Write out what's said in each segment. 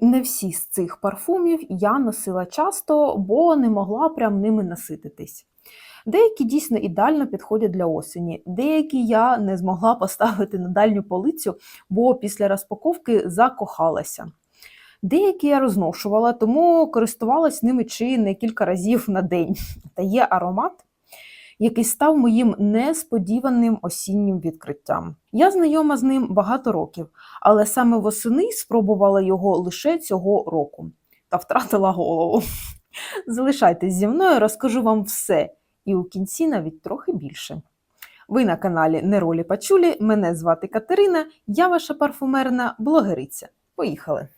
Не всі з цих парфумів я носила часто, бо не могла прям ними насититись. Деякі дійсно ідеально підходять для осені, деякі я не змогла поставити на дальню полицю, бо після розпаковки закохалася. Деякі я розношувала, тому користувалась ними чи не кілька разів на день. Та є аромат, який став моїм несподіваним осіннім відкриттям. Я знайома з ним багато років, але саме восени спробувала його лише цього року та втратила голову. Залишайтесь зі мною, розкажу вам все, і у кінці навіть трохи більше. Ви на каналі Неролі Пачулі. Мене звати Катерина, я ваша парфумерна блогериця. Поїхали!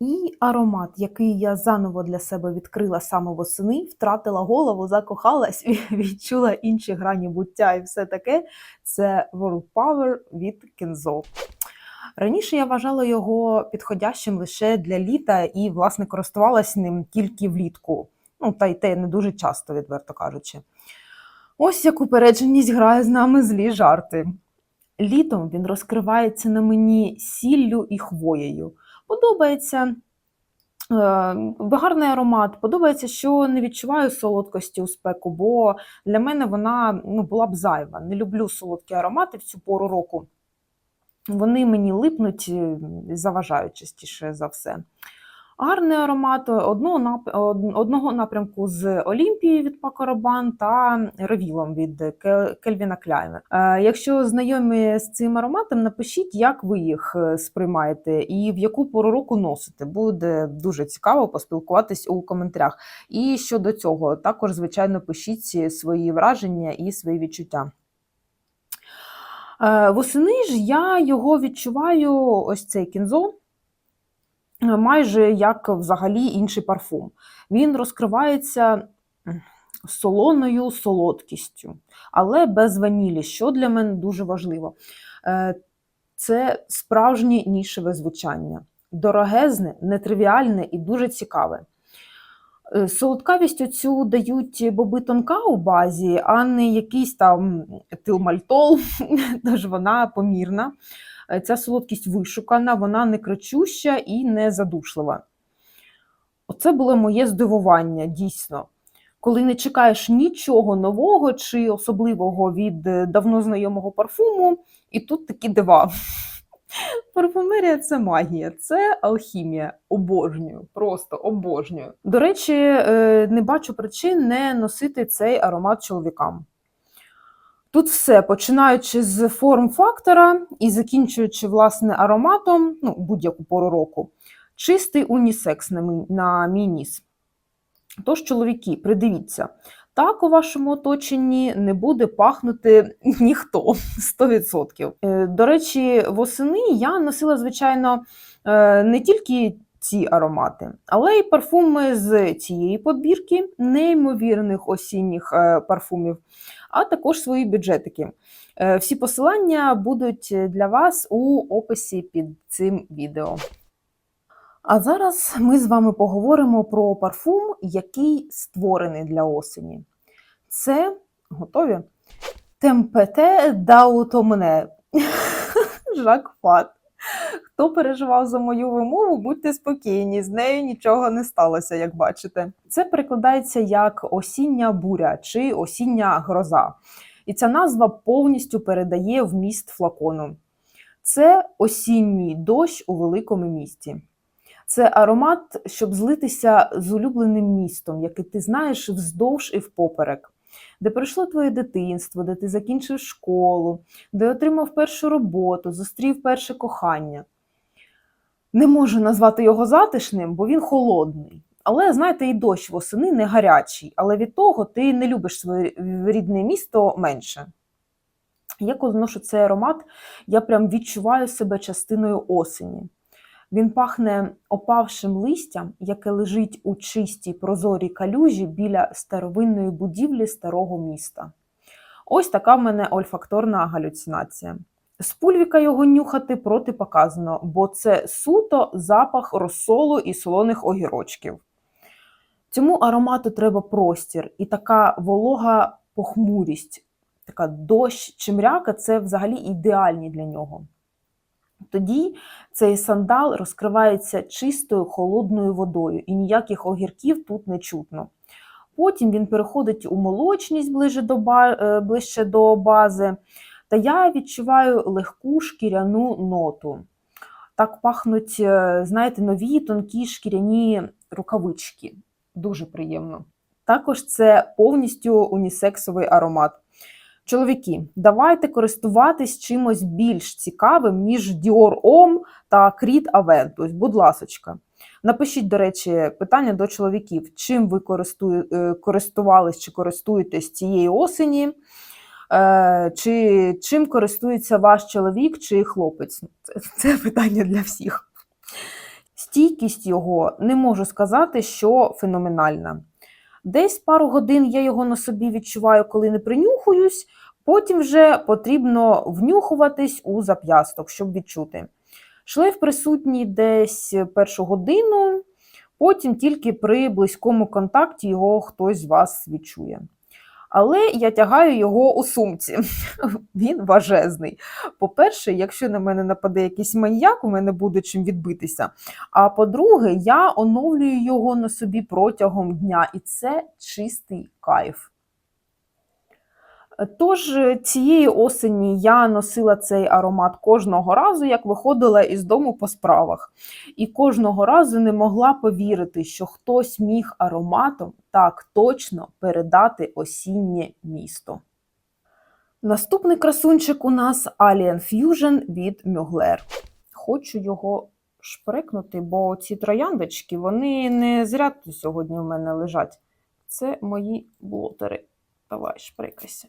І аромат, який я заново для себе відкрила саме восени, втратила голову, закохалась, відчула інші грані буття і все таке. Це World Power від Kenzo. Раніше я вважала його підходящим лише для літа і, власне, користувалась ним тільки влітку. Ну, та й те не дуже часто, відверто кажучи. Ось як упередженість грає з нами злі жарти. Літом він розкривається на мені сіллю і хвоєю. Подобається е, гарний аромат, подобається, що не відчуваю солодкості у спеку, бо для мене вона ну, була б зайва. Не люблю солодкі аромати в цю пору року. Вони мені липнуть, заважають частіше за все. Гарний аромат одного напрямку з Олімпії від Paco Rabanne та Ревілом від Кельвіна Кляйна. Е, якщо знайомі з цим ароматом, напишіть, як ви їх е, сприймаєте і в яку пору року носите. Буде дуже цікаво поспілкуватись у коментарях. І щодо цього, також, звичайно, пишіть свої враження і свої відчуття. Е, восени ж я його відчуваю, ось цей кінзо, майже як взагалі інший парфум. Він розкривається солоною солодкістю, але без ванілі, що для мене дуже важливо. Е, це справжнє нішеве звучання. Дорогезне, нетривіальне і дуже цікаве. Е, солодкавість оцю дають боби тонка у базі, а не якийсь там тилмальтол, тож вона помірна. Е, ця солодкість вишукана, вона не кричуща і не задушлива. Оце було моє здивування, дійсно. Коли не чекаєш нічого нового чи особливого від е, давно знайомого парфуму, і тут такі дива. Парфумерія це магія, це алхімія. Обожнюю, просто обожнюю. До речі, е, не бачу причин не носити цей аромат чоловікам. Тут все, починаючи з форм-фактора і закінчуючи власне ароматом, ну, будь-яку пору року, чистий унісекс на мій, ніс. Тож, чоловіки, придивіться, так у вашому оточенні не буде пахнути ніхто 100%. Е, до речі, восени я носила, звичайно, е, не тільки ці аромати, але й парфуми з цієї подбірки, неймовірних осінніх е, парфумів, а також свої бюджетики. Всі посилання будуть для вас у описі під цим відео. А зараз ми з вами поговоримо про парфум, який створений для осені. Це готові? Темпете даутомне. Жак Фат. Хто переживав за мою вимову, будьте спокійні, з нею нічого не сталося, як бачите. Це перекладається як осіння буря чи осіння гроза. І ця назва повністю передає вміст флакону. Це осінній дощ у великому місті. Це аромат, щоб злитися з улюбленим містом, який ти знаєш вздовж і впоперек, де пройшло твоє дитинство, де ти закінчив школу, де отримав першу роботу, зустрів перше кохання. Не можу назвати його затишним, бо він холодний. Але, знаєте, і дощ восени не гарячий, але від того ти не любиш своє рідне місто менше. Я коли ношу цей аромат, я прям відчуваю себе частиною осені. Він пахне опавшим листям, яке лежить у чистій прозорій калюжі біля старовинної будівлі старого міста. Ось така в мене ольфакторна галюцинація. З пульвіка його нюхати протипоказано, бо це суто запах розсолу і солоних огірочків. Цьому аромату треба простір і така волога похмурість, така дощ чи мряка це взагалі ідеальні для нього. Тоді цей сандал розкривається чистою холодною водою, і ніяких огірків тут не чутно. Потім він переходить у молочність ближче до, е, ближче до бази, та я відчуваю легку шкіряну ноту. Так пахнуть, е, знаєте, нові тонкі шкіряні рукавички. Дуже приємно. Також це повністю унісексовий аромат. Чоловіки, давайте користуватись чимось більш цікавим, ніж Dior Homme та Creed Aventus. Будь ласочка. Напишіть, до речі, питання до чоловіків, чим ви е, користувались чи користуєтесь цієї осені, е, чи чим користується ваш чоловік чи хлопець. Це, це питання для всіх. Стійкість його не можу сказати, що феноменальна. Десь пару годин я його на собі відчуваю, коли не принюхуюсь, потім вже потрібно внюхуватись у зап'ясток, щоб відчути. Шлейф присутній десь першу годину, потім тільки при близькому контакті його хтось з вас відчує. Але я тягаю його у сумці. Він важезний. По-перше, якщо на мене нападе якийсь маньяк, у мене буде чим відбитися. А по-друге, я оновлюю його на собі протягом дня, і це чистий кайф. Тож цієї осені я носила цей аромат кожного разу, як виходила із дому по справах. І кожного разу не могла повірити, що хтось міг ароматом так точно передати осіннє місто. Наступний красунчик у нас Alien Fusion від Mugler. Хочу його шприкнути, бо ці трояндочки вони не зря тут сьогодні в мене лежать. Це мої блотери. Давай, шприкайся.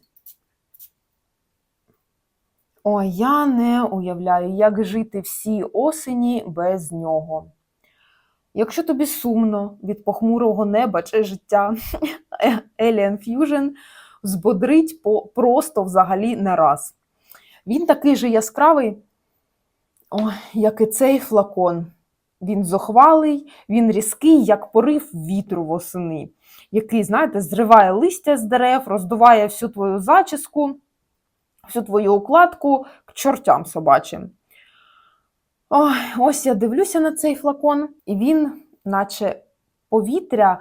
Ой, я не уявляю, як жити всі осені без нього. Якщо тобі сумно від похмурого неба чи життя, Alien Fusion збодрить по, просто взагалі не раз. Він такий же яскравий, ой, як і цей флакон. Він зохвалий, він різкий, як порив вітру восени, який, знаєте, зриває листя з дерев, роздуває всю твою зачіску всю твою укладку к чортям собачим. Ось я дивлюся на цей флакон, і він, наче повітря,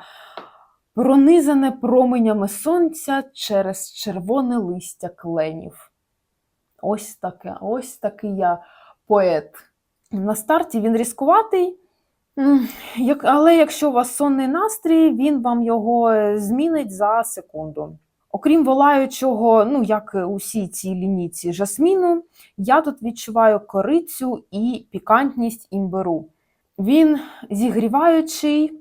пронизане променями сонця через червоне листя кленів. Ось таке, ось такий я поет. На старті він різкуватий, але якщо у вас сонний настрій, він вам його е, змінить за секунду. Окрім волаючого, ну як усі ці лінійці жасміну, я тут відчуваю корицю і пікантність імбиру. Він зігріваючий,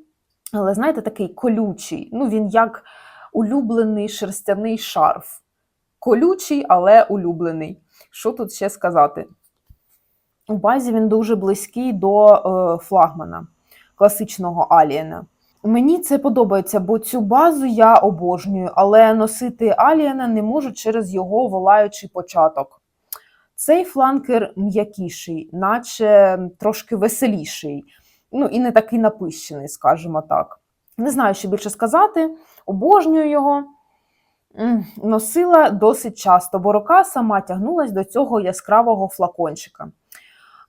але знаєте, такий колючий. Ну, він як улюблений шерстяний шарф. Колючий, але улюблений. Що тут ще сказати? У базі він дуже близький до е, флагмана класичного Аліена. Мені це подобається, бо цю базу я обожнюю, але носити Аліена не можу через його волаючий початок. Цей фланкер м'якіший, наче трошки веселіший, ну і не такий напищений, скажімо так. Не знаю, що більше сказати, обожнюю його. Носила досить часто, бо рука сама тягнулась до цього яскравого флакончика.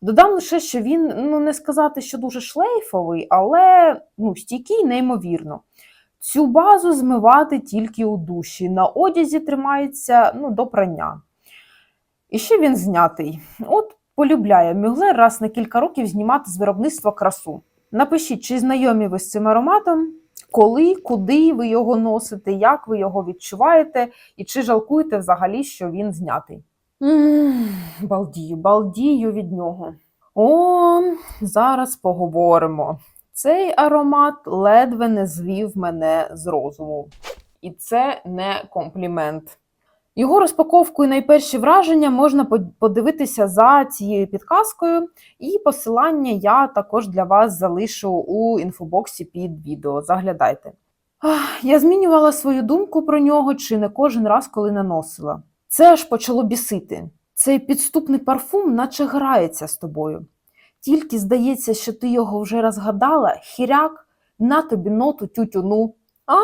Додам лише, що він, ну не сказати, що дуже шлейфовий, але ну, стійкий неймовірно. Цю базу змивати тільки у душі. На одязі тримається ну, до прання. І ще він знятий. От полюбляє Мюглер раз на кілька років знімати з виробництва красу. Напишіть, чи знайомі ви з цим ароматом, коли, куди ви його носите, як ви його відчуваєте, і чи жалкуєте взагалі, що він знятий. Балдію, балдію від нього. О, зараз поговоримо. Цей аромат ледве не звів мене з розуму. І це не комплімент. Його розпаковку і найперші враження можна подивитися за цією підказкою, і посилання я також для вас залишу у інфобоксі під відео. Заглядайте. Я змінювала свою думку про нього чи не кожен раз, коли наносила. Це аж почало бісити. Цей підступний парфум, наче грається з тобою. Тільки здається, що ти його вже розгадала, хіряк, на тобі ноту тютюну. А?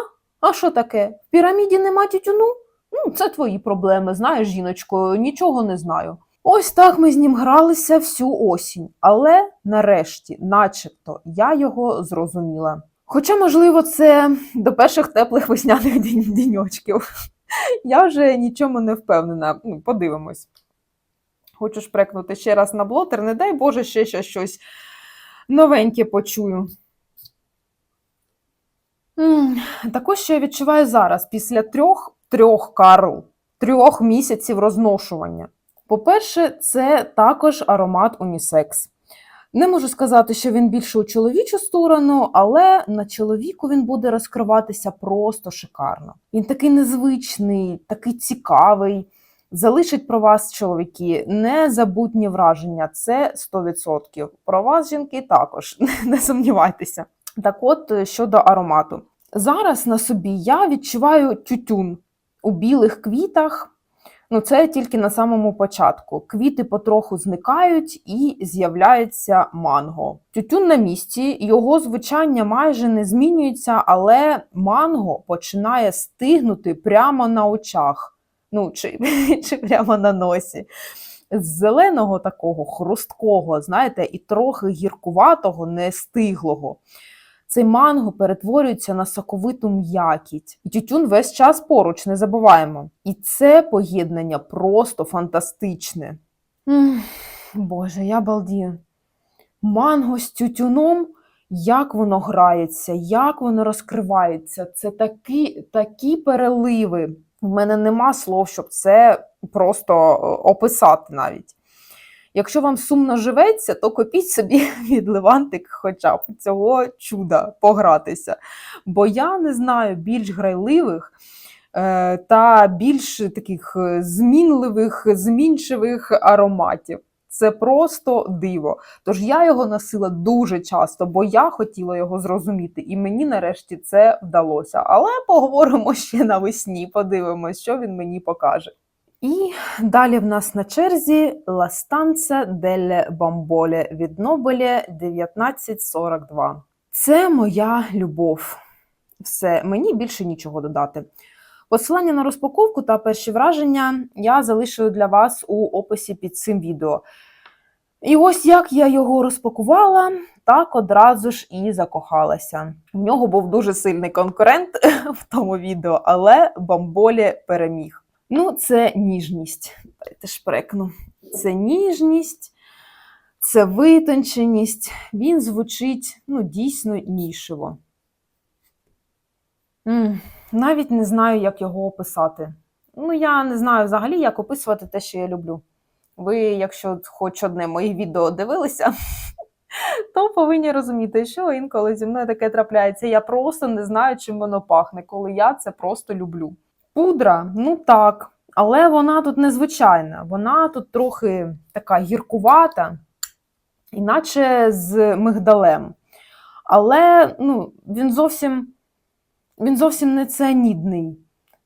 А що таке? В піраміді нема тютюну? Ну, це твої проблеми, знаєш, жіночко, нічого не знаю. Ось так ми з ним гралися всю осінь, але нарешті, начебто, я його зрозуміла. Хоча, можливо, це до перших теплих весняних деньочків. Я вже нічому не впевнена. Ну, подивимось. Хочу шпрекнути ще раз на блотер, не дай Боже, ще щось- щось новеньке почую. Також що я відчуваю зараз, після трьох, трьох Карл, трьох місяців розношування. По-перше, це також аромат унісекс. Не можу сказати, що він більше у чоловічу сторону, але на чоловіку він буде розкриватися просто шикарно. Він такий незвичний, такий цікавий. Залишить про вас, чоловіки, незабутні враження. Це 100%. Про вас, жінки, також не сумнівайтеся. Так от е, щодо аромату. Зараз на собі я відчуваю тютюн у білих квітах. Ну, це тільки на самому початку. Квіти потроху зникають і з'являється манго. Тютюн на місці, його звучання майже не змінюється, але манго починає стигнути прямо на очах. Ну, чи, чи прямо на носі. З зеленого такого хрусткого, знаєте, і трохи гіркуватого, нестиглого. Цей манго перетворюється на соковиту м'якіть. І тютюн весь час поруч, не забуваємо. І це поєднання просто фантастичне. М, Боже, я балдію. Манго з тютюном, як воно грається, як воно розкривається. Це такі, такі переливи. В мене нема слов, щоб це просто е, описати навіть. Якщо вам сумно живеться, то купіть собі від Левантик хоча б цього чуда погратися. Бо я не знаю більш грайливих е, та більш таких е, змінливих, змінчивих ароматів. Це просто диво. Тож я його носила дуже часто, бо я хотіла його зрозуміти, і мені нарешті це вдалося. Але поговоримо ще навесні, подивимось, що він мені покаже. І далі в нас на черзі La Stanza delle від Нобеля 1942. Це моя любов. Все, мені більше нічого додати. Посилання на розпаковку та перші враження я залишую для вас у описі під цим відео. І ось як я його розпакувала, так одразу ж і закохалася. В нього був дуже сильний конкурент в тому відео, але Бамболі переміг. Ну, це ніжність. Дайте шпрекну. Це ніжність, це витонченість. Він звучить ну, дійсно нішево. Навіть не знаю, як його описати. Ну, я не знаю взагалі, як описувати те, що я люблю. Ви, якщо хоч одне моє відео дивилися, то повинні розуміти, що інколи зі мною таке трапляється. Я просто не знаю, чим воно пахне, коли я це просто люблю. Пудра, ну так, але вона тут незвичайна. Вона тут трохи така гіркувата, іначе з мигдалем. Але ну, він зовсім, він зовсім не цианідний.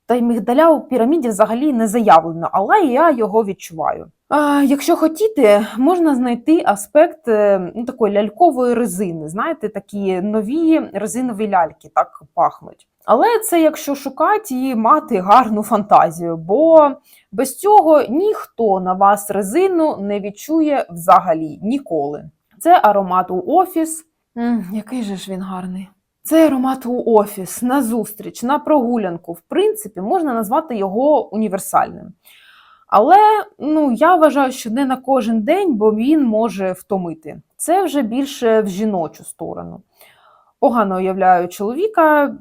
Та й мигдаля у піраміді взагалі не заявлено, але я його відчуваю. А, якщо хотіти, можна знайти аспект е, ну, такої лялькової резини. Знаєте, такі нові резинові ляльки так пахнуть. Але це якщо шукати і мати гарну фантазію, бо без цього ніхто на вас резину не відчує взагалі ніколи. Це аромат у офіс. М, який же ж він гарний. Це аромат у офіс, на зустріч, на прогулянку. В принципі, можна назвати його універсальним. Але ну, я вважаю, що не на кожен день, бо він може втомити. Це вже більше в жіночу сторону. Погано уявляю чоловіка,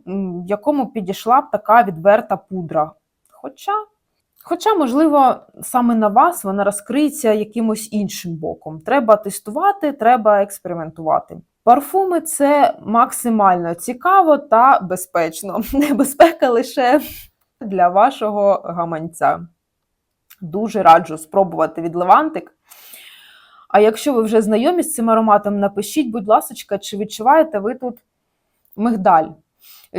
якому підійшла б така відверта пудра. Хоча, хоча, можливо, саме на вас вона розкриється якимось іншим боком. Треба тестувати, треба експериментувати. Парфуми це максимально цікаво та безпечно. Небезпека лише для вашого гаманця. Дуже раджу спробувати від Левантик. А якщо ви вже знайомі з цим ароматом, напишіть, будь ласка, чи відчуваєте ви тут мигдаль?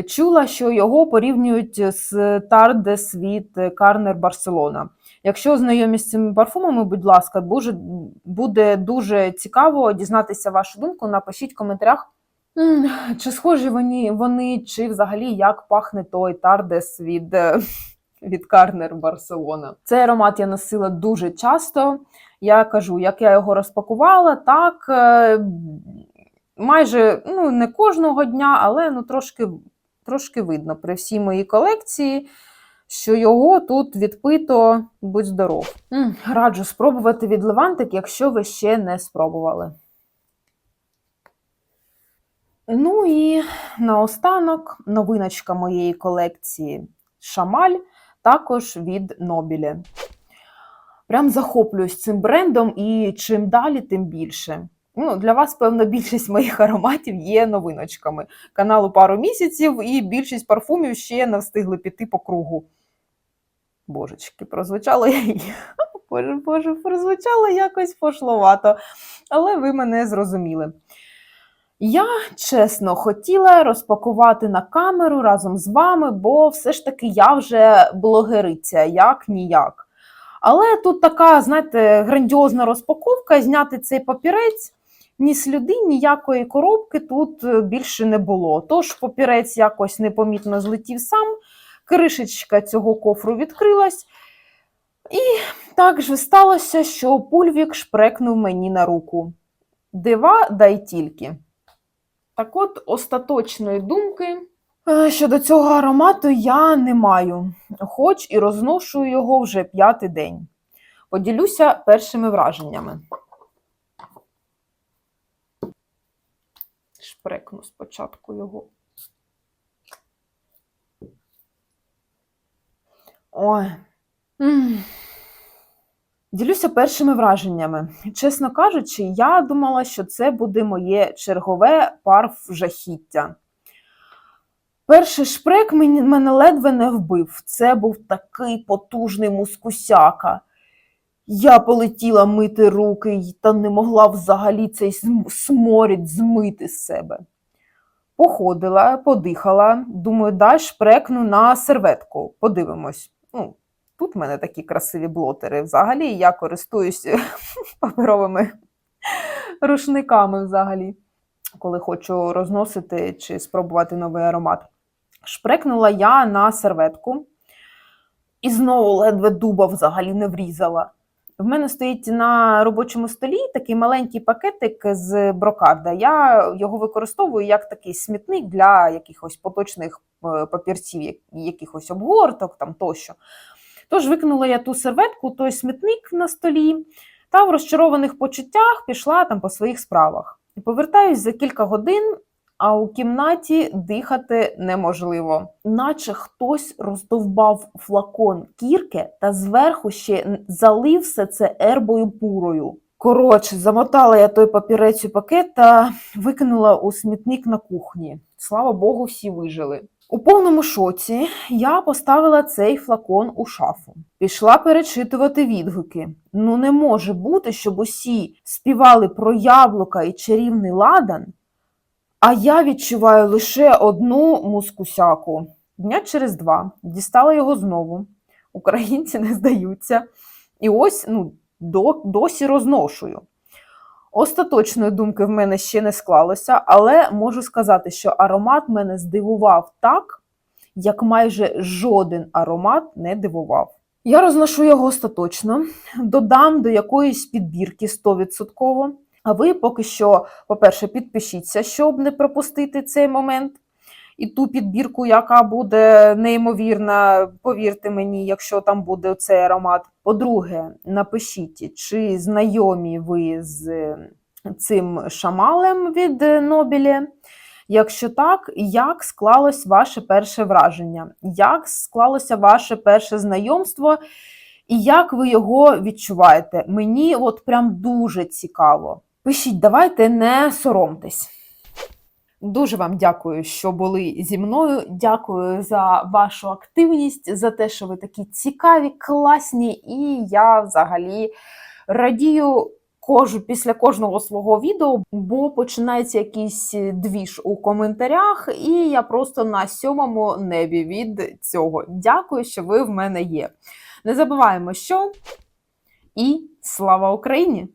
Чула, що його порівнюють з Тардес від Карнер Барселона. Якщо знайомі з цими парфумами, будь ласка, буде дуже цікаво дізнатися вашу думку. Напишіть в коментарях, чи схожі вони, вони, чи взагалі як пахне той Тардес від, е, від Карнер Барселона. Цей аромат я носила дуже часто. Я кажу, як я його розпакувала, так е, майже ну, не кожного дня, але ну, трошки, трошки видно при всій моїй колекції, що його тут відпито будь здоров. М, раджу спробувати від Левантик, якщо ви ще не спробували. Ну і наостанок новиночка моєї колекції Шамаль, також від Нобілі. Прям захоплююсь цим брендом, і чим далі, тим більше. Ну, для вас, певно, більшість моїх ароматів є новиночками. Каналу пару місяців, і більшість парфумів ще не встигли піти по кругу. Божечки, прозвучало я. Боже, боже, прозвучало якось пошловато. Але ви мене зрозуміли. Я чесно хотіла розпакувати на камеру разом з вами, бо все ж таки я вже блогериця, як ніяк. Але тут така, знаєте, грандіозна розпаковка, зняти цей папірець, ні сліди, ніякої коробки тут е, більше не було. Тож папірець якось непомітно злетів сам, кришечка цього кофру відкрилась. І так же сталося, що пульвік шпрекнув мені на руку. Дива, дай тільки. Так от, остаточної думки е, щодо цього аромату я не маю, хоч і розношу його вже п'ятий день. Поділюся першими враженнями. Шпрекну спочатку його. Ой. М. Ділюся першими враженнями. Чесно кажучи, я думала, що це буде моє чергове парф жахіття. Перший шпрек мене ледве не вбив. Це був такий потужний мускусяка. Я полетіла мити руки та не могла взагалі цей см- сморід змити з себе. Походила, подихала, думаю, дай шпрекну на серветку. Подивимось. Ну, Тут в мене такі красиві блотери. Взагалі я користуюся паперовими рушниками взагалі, коли хочу розносити чи спробувати новий аромат. Шпрекнула я на серветку і знову ледве дуба взагалі не врізала. В мене стоїть на робочому столі такий маленький пакетик з брокарда. Я його використовую як такий смітник для якихось поточних е, папірців, якихось обгорток там тощо. Тож викинула я ту серветку, той смітник на столі, та в розчарованих почуттях пішла там по своїх справах. І повертаюсь за кілька годин, а у кімнаті дихати неможливо. Наче хтось роздовбав флакон кірки та зверху ще залив все це ербою пурою. Коротше, замотала я той папірець у пакет та викинула у смітник на кухні. Слава Богу, всі вижили. У повному шоці я поставила цей флакон у шафу. Пішла перечитувати відгуки. Ну не може бути, щоб усі співали про яблука і чарівний ладан, а я відчуваю лише одну мускусяку. Дня через два дістала його знову. Українці не здаються. І ось ну, до, досі розношую. Остаточної думки в мене ще не склалося, але можу сказати, що аромат мене здивував так, як майже жоден аромат не дивував. Я розношу його остаточно, додам до якоїсь підбірки 100%. А ви поки що, по-перше, підпишіться, щоб не пропустити цей момент. І ту підбірку, яка буде неймовірна, повірте мені, якщо там буде цей аромат. По-друге, напишіть, чи знайомі ви з цим шамалем від е, Нобілі. Якщо так, як склалось ваше перше враження? Як склалося ваше перше знайомство? І як ви його відчуваєте? Мені от прям дуже цікаво. Пишіть, давайте не соромтесь. Дуже вам дякую, що були зі мною. Дякую за вашу активність, за те, що ви такі цікаві, класні, і я взагалі радію кожу після кожного свого відео, бо починається якийсь двіж у коментарях, і я просто на сьомому небі від цього. Дякую, що ви в мене є. Не забуваємо, що і слава Україні!